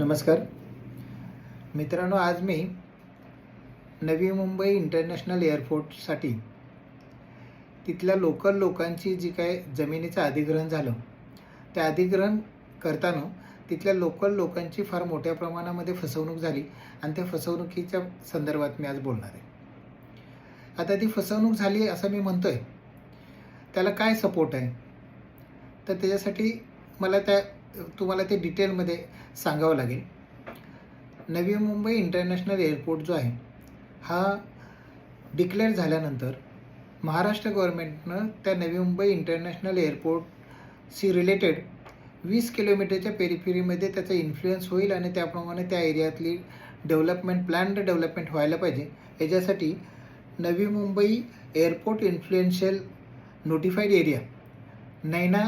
नमस्कार. मित्रांनो आज मी नवी मुंबई इंटरनॅशनल एअरपोर्टसाठी तिथल्या लोकल लोकांची जी काय जमिनीचं अधिग्रहण झालं त्या अधिग्रहण करताना तिथल्या लोकल लोकांची फार मोठ्या प्रमाणामध्ये फसवणूक झाली आणि त्या फसवणुकीच्या संदर्भात मी आज बोलणार आहे. आता ती फसवणूक झाली असं मी म्हणतोय त्याला काय सपोर्ट आहे? तर त्याच्यासाठी मला त्या तुम्हाला ते डिटेलमध्ये सांगावं लागेल. नवी मुंबई इंटरनॅशनल एअरपोर्ट जो आहे हा डिक्लेअर झाल्यानंतर महाराष्ट्र गव्हर्नमेंटनं त्या नवी मुंबई इंटरनॅशनल एअरपोर्टशी रिलेटेड वीस किलोमीटरच्या पेरिफेरीमध्ये त्याचा इन्फ्लुएन्स होईल आणि त्याप्रमाणे त्या एरियातली डेव्हलपमेंट प्लॅन्ड डेव्हलपमेंट व्हायला पाहिजे. याच्यासाठी Navi Mumbai airport influential notified area Naina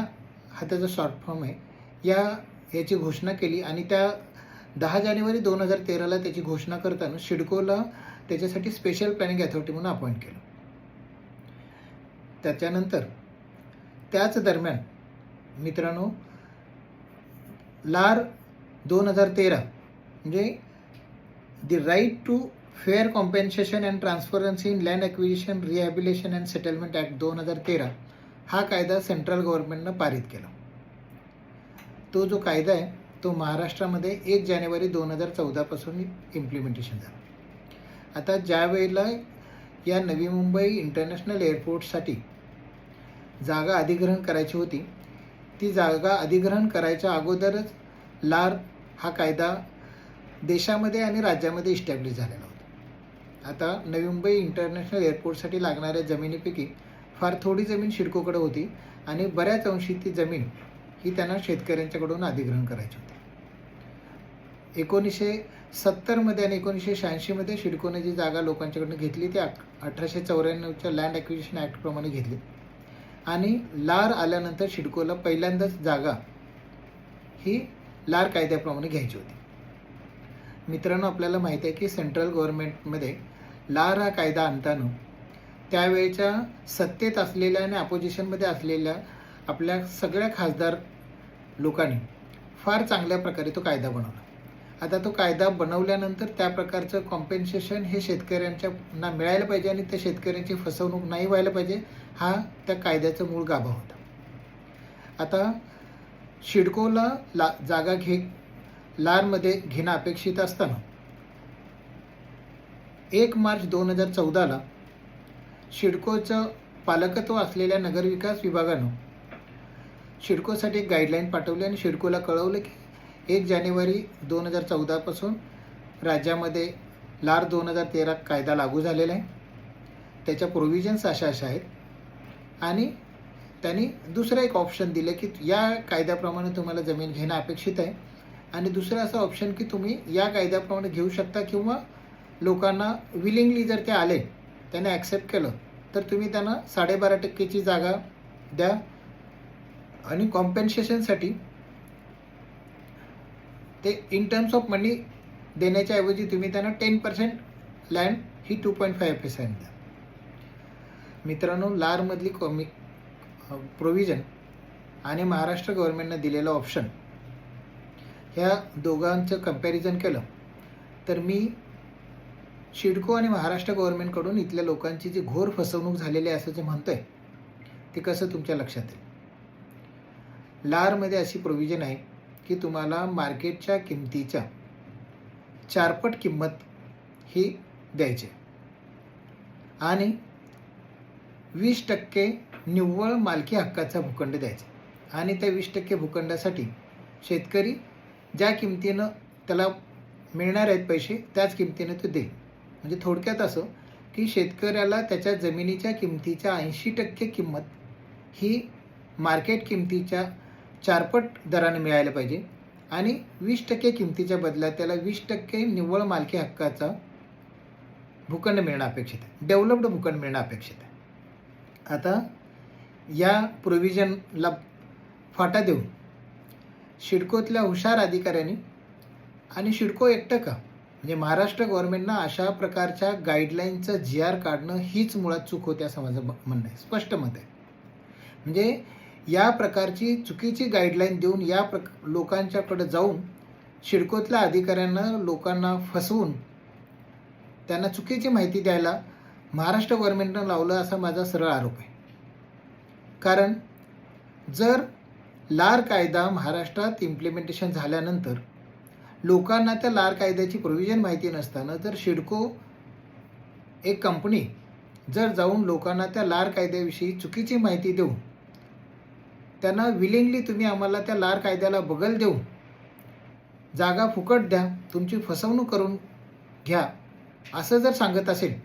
हा त्याचा शॉर्ट फॉर्म आहे. या याची घोषणा केली आणि त्या दहा जानेवारी दोन हजार तेराला त्याची घोषणा करताना शिडकोला त्याच्यासाठी स्पेशल प्लॅनिंग अथॉरिटी म्हणून अपॉइंट केलं. त्याच्यानंतर त्याच दरम्यान मित्रांनो लार दोन हजार तेरा म्हणजे the right to fair compensation and transparency in land acquisition rehabilitation and settlement act दोन हजार तेरा हा कायदा सेंट्रल गव्हर्नमेंटनं पारित केला. तो जो कायदा आहे तो महाराष्ट्रामध्ये एक जानेवारी दोन हजार चौदापासून इम्प्लिमेंटेशन झाला. आता ज्या वेळेला या नवी मुंबई इंटरनॅशनल एअरपोर्टसाठी जागा अधिग्रहण करायची होती ती जागा अधिग्रहण करायच्या अगोदरच लार हा कायदा देशामध्ये आणि राज्यामध्ये इस्टॅब्लिश झालेला होता. आता नवी मुंबई इंटरनॅशनल एअरपोर्टसाठी लागणाऱ्या जमिनीपैकी फार थोडी जमीन शिडकोकडे होती आणि बऱ्याच अंशी ती जमीन ही त्यांना शेतकऱ्यांच्याकडून अधिग्रहण करायची होती. एकोणीसशे सत्तरमध्ये आणि एकोणीसशे शहाऐंशीमध्ये शिडकोने जी जागा लोकांच्याकडून घेतली ती अठराशे चौऱ्याण्णवच्या लँड ॲक्विजिशन ॲक्टप्रमाणे घेतली. आणि लार आल्यानंतर शिडकोला पहिल्यांदाच जागा ही लार कायद्याप्रमाणे घ्यायची होती. मित्रांनो आपल्याला माहिती आहे की सेंट्रल गव्हर्नमेंटमध्ये लार हा कायदा आणताना त्यावेळच्या सत्तेत असलेल्या आणि अपोजिशनमध्ये असलेल्या आपल्या सगळ्या खासदार लोकांनी फार चांगल्या प्रकारे तो कायदा बनवला. आता तो कायदा बनवल्यानंतर त्या प्रकारचं कॉम्पेन्सेशन हे शेतकऱ्यांच्या ना मिळायला पाहिजे आणि त्या शेतकऱ्यांची फसवणूक नाही व्हायला पाहिजे हा त्या कायद्याचा मूळ गाभा होता. आता शिडकोला ला जागा घे लारमध्ये घेणं अपेक्षित असताना एक मार्च दोन हजार चौदाला शिडकोचं पालकत्व असलेल्या नगरविकास विभागानं शिडकोसाठी एक गाईडलाईन पाठवली आणि शिडकोला कळवलं की एक जानेवारी दोन हजार चौदापासून राज्यामध्ये लार दोन हजार तेरा कायदा लागू झालेला आहे. त्याच्या प्रोव्हिजन्स अशा अशा आहेत. आणि त्यांनी दुसरं एक ऑप्शन दिलं की या कायद्याप्रमाणे तुम्हाला जमीन घेणं अपेक्षित आहे. आणि दुसरं असं ऑप्शन की तुम्ही या कायद्याप्रमाणे घेऊ शकता किंवा लोकांना विलिंगली जर ते आले त्यांना ॲक्सेप्ट केलं तर तुम्ही त्यांना साडेबारा टक्केची जागा द्या. आणि कॉम्पेन्सेशनसाठी ते इन टर्म्स ऑफ मनी देण्याच्या ऐवजी तुम्ही त्यांना टेन पर्सेंट लँड ही टू पॉईंट फाईव्ह पर्सेंट द्या. मित्रांनो लारमधली कॉमी प्रोव्हिजन आणि महाराष्ट्र गव्हर्नमेंटनं दिलेलं ऑप्शन ह्या दोघांचं कंपॅरिझन केलं तर मी शिडको आणि महाराष्ट्र गव्हर्नमेंटकडून इथल्या लोकांची जी घोर फसवणूक झालेली आहे असं जे म्हणतोय ते कसं तुमच्या लक्षात येईल? लारमध्ये अशी प्रोव्हिजन आहे की तुम्हाला मार्केटच्या किमतीच्या चारपट किंमत ही द्यायची आणि वीस टक्के निव्वळ मालकी हक्काचा भूखंड द्यायचा आणि त्या वीस टक्के भूखंडासाठी शेतकरी ज्या किमतीनं त्याला मिळणार आहेत पैसे त्याच किमतीनं तो देईल. म्हणजे थोडक्यात असं की शेतकऱ्याला त्याच्या जमिनीच्या किमतीच्या ऐंशी टक्के किंमत ही मार्केट किमतीच्या चारपट दराने मिळायला पाहिजे. आणि वीस टक्के किमतीच्या बदल्यात त्याला वीस टक्के निव्वळ मालकी हक्काचा भूखंड मिळणं अपेक्षित आहे. डेव्हलप्ड भूखंड मिळणं अपेक्षित आहे. आता या प्रोव्हिजनला फाटा देऊन शिडकोतल्या हुशार अधिकाऱ्यांनी आणि शिडको एकटं का? म्हणजे महाराष्ट्र गव्हर्नमेंटनं अशा प्रकारच्या गाईडलाईनचं जी आर काढणं हीच मुळात चूक होते असं माझं म्हणणं आहे. स्पष्ट मत आहे. म्हणजे या प्रकारची चुकीची गाईडलाईन देऊन या प्रक लोकांच्याकडे जाऊन शिडकोतल्या अधिकाऱ्यांना लोकांना फसवून त्यांना चुकीची माहिती द्यायला महाराष्ट्र गव्हर्नमेंटनं लावलं असा माझा सरळ आरोप आहे. कारण जर लार कायदा महाराष्ट्रात इम्प्लिमेंटेशन झाल्यानंतर लोकांना त्या लार कायद्याची प्रोव्हिजन माहिती नसताना जर शिडको एक कंपनी जर जाऊन लोकांना त्या लार कायद्याविषयी चुकीची माहिती देऊन त्यांना विलिंगली तुम्ही आम्हाला त्या लार कायद्याला बगल देऊन जागा फुकट द्या तुमची फसवणूक करून घ्या असं जर सांगत असेल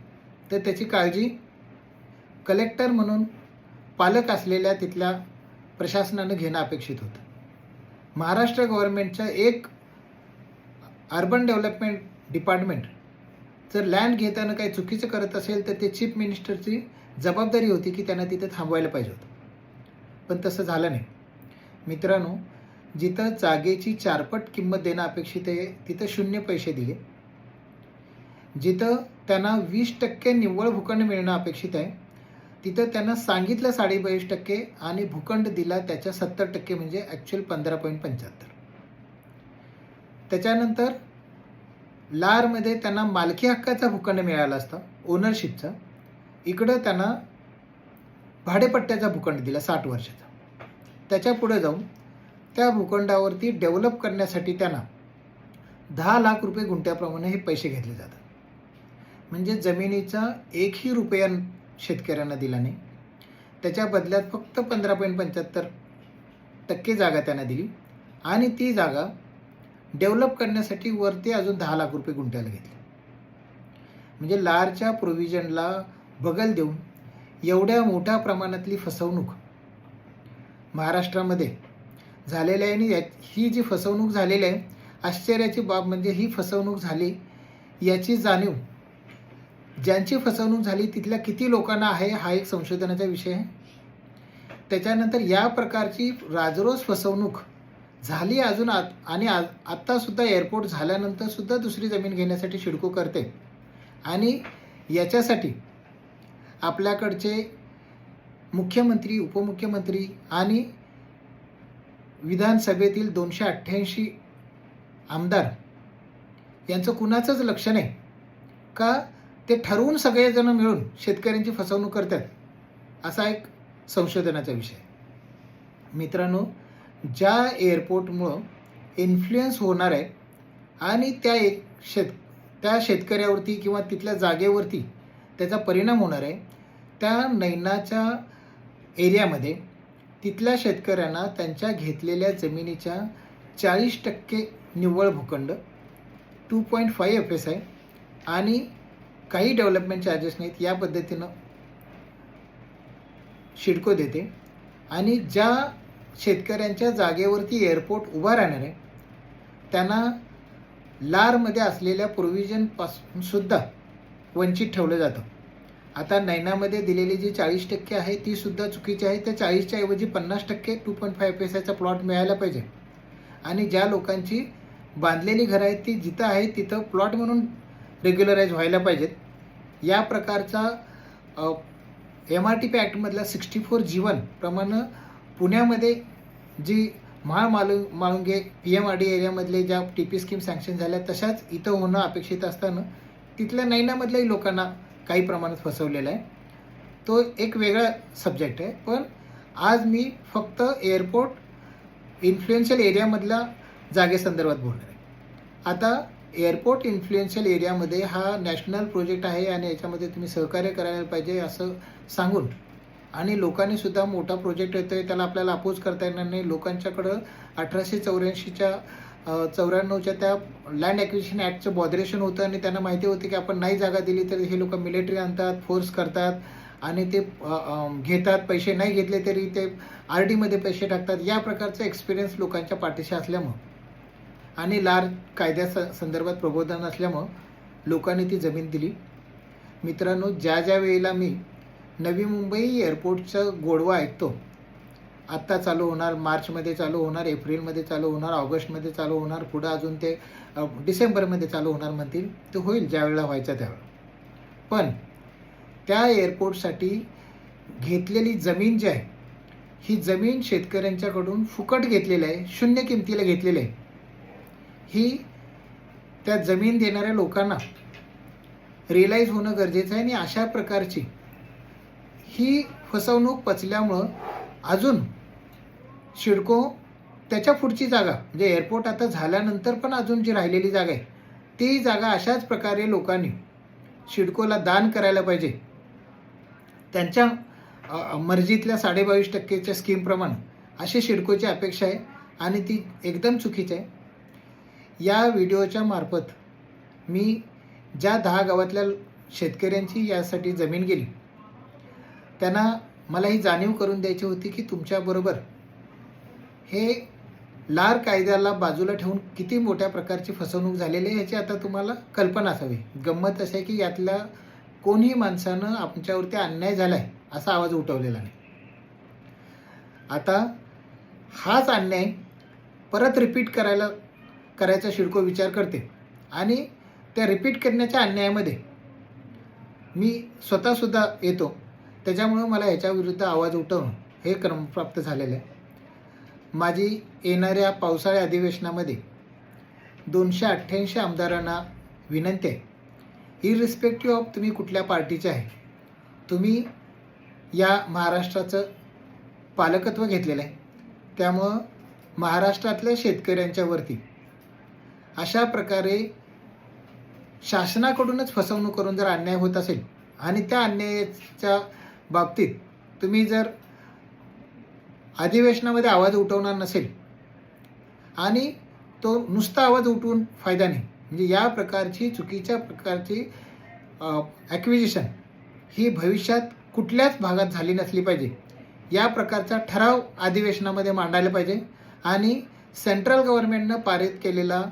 तर त्याची काळजी कलेक्टर म्हणून पालक असलेल्या तिथल्या प्रशासनानं घेणं अपेक्षित होतं. महाराष्ट्र गव्हर्नमेंटचं एक अर्बन डेव्हलपमेंट डिपार्टमेंट जर लँड घेताना काही चुकीचं करत असेल तर ते चीफ मिनिस्टरची जबाबदारी होती की त्यांना तिथे थांबवायला पाहिजे होतं. पण तसं झालं नाही. मित्रांनो जिथं जागेची चारपट किंमत देणं अपेक्षित आहे तिथं शून्य पैसे दिले. जिथं त्यांना वीस टक्के निव्वळ भूखंड मिळणं अपेक्षित आहे तिथं त्यांना सांगितलं साडेबावीस टक्के आणि भूखंड दिला त्याच्या सत्तर टक्के म्हणजे ॲक्च्युअल पंधरा पॉईंट पंच्याहत्तर. त्याच्यानंतर लारमध्ये त्यांना मालकी हक्काचा भूखंड मिळाला असता ओनरशिपचा इकडं त्यांना भाडेपट्ट्याचा भूखंड दिला साठ वर्षाचा. त्याच्या पुढे जाऊन त्या भूखंडावरती डेव्हलप करण्यासाठी त्यांना दहा लाख रुपये गुंठ्याप्रमाणे हे पैसे घेतले जातात. म्हणजे जमिनीचा एकही रुपया शेतकऱ्यांना दिला नाही. त्याच्या बदल्यात फक्त पंधरा पॉईंट पंच्याहत्तर टक्के जागा त्यांना दिली आणि ती जागा डेव्हलप करण्यासाठी वरती अजून दहा लाख रुपये गुंठ्याला घेतले. म्हणजे लारच्या प्रोव्हिजनला बगल देऊन एवढ्या मोठ्या प्रमाणातली फसवणूक महाराष्ट्रामध्ये झालेली आहे आणि या ही जी फसवणूक झालेली आहे आश्चर्याची बाब म्हणजे ही फसवणूक झाली याची जाणीव ज्यांची फसवणूक झाली तिथल्या किती लोकांना आहे हा एक संशोधनाचा विषय आहे. त्याच्यानंतर या प्रकारची राजरोज फसवणूक झाली अजून आत आणि आ आत्तासुद्धा एअरपोर्ट झाल्यानंतरसुद्धा दुसरी जमीन घेण्यासाठी शिडको करते. आणि याच्यासाठी आपल्याकडचे मुख्यमंत्री उपमुख्यमंत्री आणि विधानसभेतील दोनशे अठ्ठ्याऐंशी आमदार यांचं कुणाचंच लक्ष नाही. का? ते ठरवून सगळेजण मिळून शेतकऱ्यांची फसवणूक करतात असा एक संशोधनाचा विषय. मित्रांनो ज्या एअरपोर्टमुळं इन्फ्लुएन्स होणार आहे आणि त्या एक शेत त्या शेतकऱ्यावरती किंवा तिथल्या जागेवरती त्याचा परिणाम होणार आहे. त्या नैनाच्या एरियामध्ये तिथल्या शेतकऱ्यांना त्यांच्या घेतलेल्या जमिनीच्या चाळीस टक्के निव्वळ भूखंड two point five F S आहे आणि काही डेव्हलपमेंट चार्जेस नाहीत या पद्धतीनं शिडको देते. आणि ज्या शेतकऱ्यांच्या जागेवरती एअरपोर्ट उभा राहणार आहे त्यांना लारमध्ये असलेल्या प्रोव्हिजनपासूनसुद्धा वंचित ठेवलं जातं. आता नैनामध्ये दिलेली जी चाळीस टक्के आहे ती सुद्धा चुकीची आहे. त्या चाळीसच्या ऐवजी पन्नास टक्के टू पॉईंट फाय पैसाचा प्लॉट मिळायला पाहिजे. आणि ज्या लोकांची बांधलेली घरं आहेत ती जिथं आहे तिथं प्लॉट म्हणून रेग्युलराईज व्हायला पाहिजेत. या प्रकारचा एम आर टी पी ॲक्टमधल्या सिक्स्टी फोर जीवन प्रमाणे पुण्यामध्ये जी महामालु Mhalunge P M R D एरियामधले ज्या टी पी स्कीम सँक्शन झाल्या तशाच इथं होणं अपेक्षित असताना तिथल्या नैनामधल्याही लोकांना काही प्रमाणात फसवलेलं आहे. तो एक वेगळा सब्जेक्ट आहे. पण आज मी फक्त एअरपोर्ट इन्फ्लुएन्शियल एरियामधल्या जागेसंदर्भात बोलणार आहे. आता एअरपोर्ट इन्फ्लुएन्शियल एरियामध्ये हा नॅशनल प्रोजेक्ट आहे आणि याच्यामध्ये तुम्ही सहकार्य करायला पाहिजे असं सांगून आणि लोकांनी सुद्धा मोठा प्रोजेक्ट येतो आहे त्याला आपल्याला अपोज करता येणार नाही. लोकांच्याकडं अठराशे चौऱ्याऐंशीच्या चौऱ्याण्णवच्या त्या लँड ॲक्विशन ॲक्टचं बॉदरेशन होतं आणि त्यांना माहिती होती की आपण नाही जागा दिली तर हे लोक मिलिटरी आणतात फोर्स करतात आणि ते घेतात. पैसे नाही घेतले तरी ते आर डीमध्ये पैसे टाकतात. या प्रकारचा एक्सपिरियन्स लोकांच्या पाठीशी असल्यामुळं आणि लार कायद्या संदर्भात प्रबोधन असल्यामुळं लोकांनी ती जमीन दिली. मित्रांनो ज्या ज्या वेळेला मी नवी मुंबई एअरपोर्टचं गोडवा ऐकतो आत्ता चालू होणार मार्चमध्ये चालू होणार एप्रिलमध्ये चालू होणार ऑगस्टमध्ये चालू होणार पुढं अजून ते डिसेंबरमध्ये चालू होणार म्हणतील ते होईल ज्यावेळेला व्हायचं त्यावेळेला. पण त्या एअरपोर्टसाठी घेतलेली जमीन जी आहे ही जमीन शेतकऱ्यांच्याकडून फुकट घेतलेली आहे शून्य किमतीला घेतलेली आहे. ही त्या जमीन देणाऱ्या लोकांना रिअलाईज होणं गरजेचं आहे आणि अशा प्रकारची ही फसवणूक पचल्यामुळं अजून शिडको त्याच्या पुढची जागा म्हणजे एअरपोर्ट आता झाल्यानंतर पण अजून जी राहिलेली जागा आहे ती जागा अशाच प्रकारे लोकांनी शिडकोला दान करायला पाहिजे. त्यांच्या मर्जीतल्या साडेबावीस टक्केच्या स्कीमप्रमाणे अशी शिडकोची अपेक्षा आहे आणि ती एकदम चुकीची आहे. या व्हिडिओच्या मार्फत मी ज्या दहा गावातल्या शेतकऱ्यांची यासाठी जमीन गेली त्यांना मला ही जाणीव करून द्यायची होती की तुमच्याबरोबर हे लार कायद्याला बाजूला ठेवून किती मोठ्या प्रकारची फसवणूक झालेली आहे ह्याची आता तुम्हाला कल्पना असावी. गंमत अशी आहे की यातल्या कोणीही माणसानं आमच्यावरती अन्याय झालाय असा आवाज उठवलेला नाही. आता हाच अन्याय परत रिपीट करायला करायचा शिडको विचार करते. आणि त्या रिपीट करण्याच्या अन्यायामध्ये मी स्वतःसुद्धा येतो. त्याच्यामुळं मला याच्याविरुद्ध आवाज उठवणं हे क्रमप्राप्त झालेलं आहे. माझी येणाऱ्या पावसाळ्या अधिवेशनामध्ये दोनशे अठ्ठ्याऐंशी आमदारांना विनंती आहे इरिस्पेक्टिव्ह ऑफ तुम्ही कुठल्या पार्टीचे आहे तुम्ही या महाराष्ट्राचं पालकत्व घेतलेलं आहे. त्यामुळं महाराष्ट्रातल्या शेतकऱ्यांच्यावरती अशा प्रकारे शासनाकडूनच फसवणूक करून जर अन्याय होत असेल आणि त्या अन्यायाच्या बाबतीत तुम्ही जर अधिवेशनामध्ये आवाज उठवणार नसेल. आणि तो नुसता आवाज उठवून फायदा नाही. म्हणजे या प्रकारची चुकीच्या प्रकारची ॲक्विजिशन ही भविष्यात कुठल्याच भागात झाली नसली पाहिजे. या प्रकारचा ठराव अधिवेशनामध्ये मांडायला पाहिजे. आणि सेंट्रल गव्हर्नमेंटनं पारित केलेला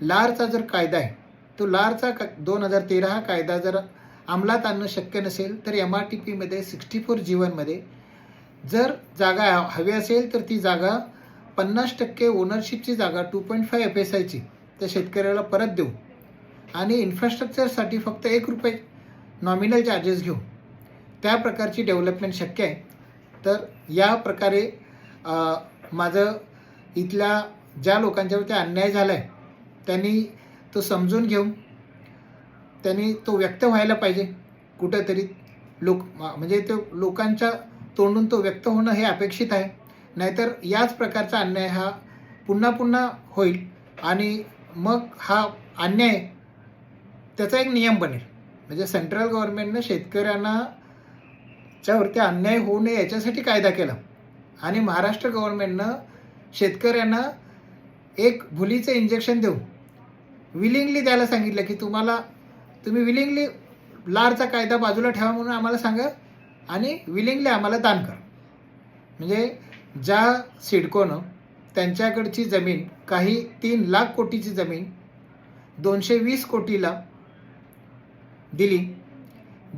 लारचा जर कायदा आहे तो लारचा क दोन हजार तेरा हा कायदा जर अंमलात आणणं शक्य नसेल तर एम आर टी पीमध्ये सिक्स्टी फोर जीवनमध्ये जर जागा हवी असेल तर ती जागा पन्नास टक्के ओनरशिपची जागा two point five F S आयची त्या शेतकऱ्याला परत देऊ. आणि इन्फ्रास्ट्रक्चरसाठी फक्त एक रुपये नॉमिनल चार्जेस घेऊ. त्या प्रकारची डेव्हलपमेंट शक्य आहे. तर या प्रकारे माझं इथल्या ज्या लोकांच्यावरती अन्याय झाला आहे त्यांनी तो समजून घेऊन त्यांनी तो व्यक्त व्हायला पाहिजे. कुठंतरी लोक म्हणजे तो लोकांच्या तोंडून तो व्यक्त होणं हे अपेक्षित आहे. नाहीतर याच प्रकारचा अन्याय हा पुन्हा पुन्हा होईल आणि मग हा अन्याय त्याचा एक नियम बनेल. म्हणजे सेंट्रल गव्हर्नमेंटनं शेतकऱ्यांना च्यावरती अन्याय होऊ नये याच्यासाठी कायदा केला. आणि महाराष्ट्र गव्हर्नमेंटनं शेतकऱ्यांना एक भुलीचं इंजेक्शन देऊन विलिंगली द्यायला सांगितलं की तुम्हाला तुम्ही विलिंगली लारचा कायदा बाजूला ठेवा म्हणून आम्हाला सांगा आणि विलिंगली आम्हाला दान करा. म्हणजे ज्या सिडकोनं त्यांच्याकडची जमीन काही तीन लाख कोटीची जमीन दोनशे वीस कोटीला दिली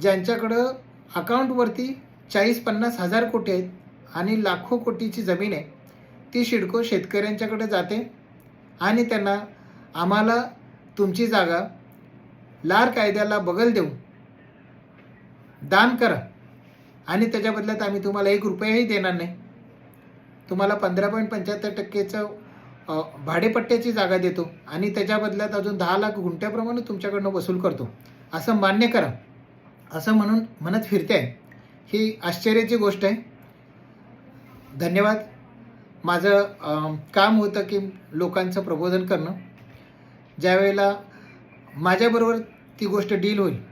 ज्यांच्याकडं अकाउंटवरती चाळीस पन्नास हजार कोटी आहेत आणि लाखो कोटीची जमीन आहे ती शिडको शेतकऱ्यांच्याकडे जाते आणि त्यांना आम्हाला तुमची जागा लार कायद्याला बगल देऊ दान करा. आणि त्याच्या बदल्यात आम्ही तुम्हाला एक रुपयाही देणार नाही. तुम्हाला पंधरा पॉईंट पंच्याहत्तर टक्केचं भाडेपट्ट्याची जागा देतो आणि त्याच्या बदल्यात अजून दहा लाख गुंठ्याप्रमाणे तुमच्याकडनं वसूल करतो. असं मान्य करा. असं म्हणून म्हणत फिरते आहे ही आश्चर्याची गोष्ट आहे. धन्यवाद. माझं काम होतं की लोकांचं प्रबोधन करणं. ज्यावेळेला माझ्याबरोबर ती गोष्ट डील होईल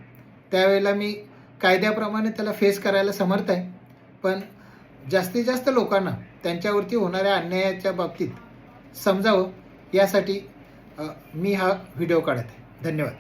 त्यावेळेला मी कायद्याप्रमाणे त्याला फेस करायला समर्थ आहे. पण जास्तीत जास्त लोकांना त्यांच्यावरती होणाऱ्या अन्यायाच्या बाबतीत समजावं यासाठी मी हा व्हिडिओ काढत आहे. धन्यवाद.